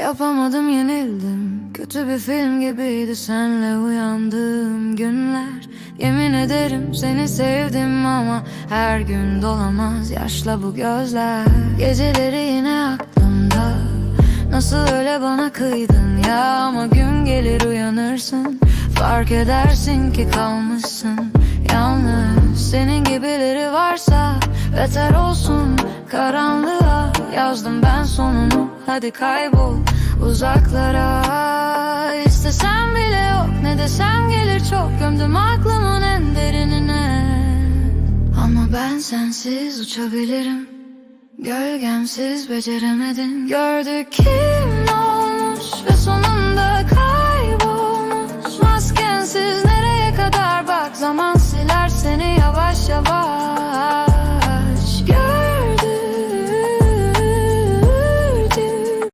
Yapamadım yenildim. Kötü bir film gibiydi senle uyandığım günler. Yemin ederim seni sevdim ama Her gün dolamaz yaşla bu gözler. Geceleri yine aklımda. Nasıl öyle bana kıydın? Ya Ama gün gelir uyanırsın. Fark edersin ki kalmışsın Yalnız. Senin gibileri varsa Beter olsun. Karanlığa Yazdım ben sonunu. Hadi kaybol uzaklara İstesem bile yok. Ne desem gelir çok. Gömdüm aklımın en derinine. Ama ben sensiz uçabilirim. Gölgemsiz beceremedim. Gördük kim olmuş ve sonunda kaybolmuş. Maskensiz nereye kadar? Bak Zaman siler seni yavaş yavaş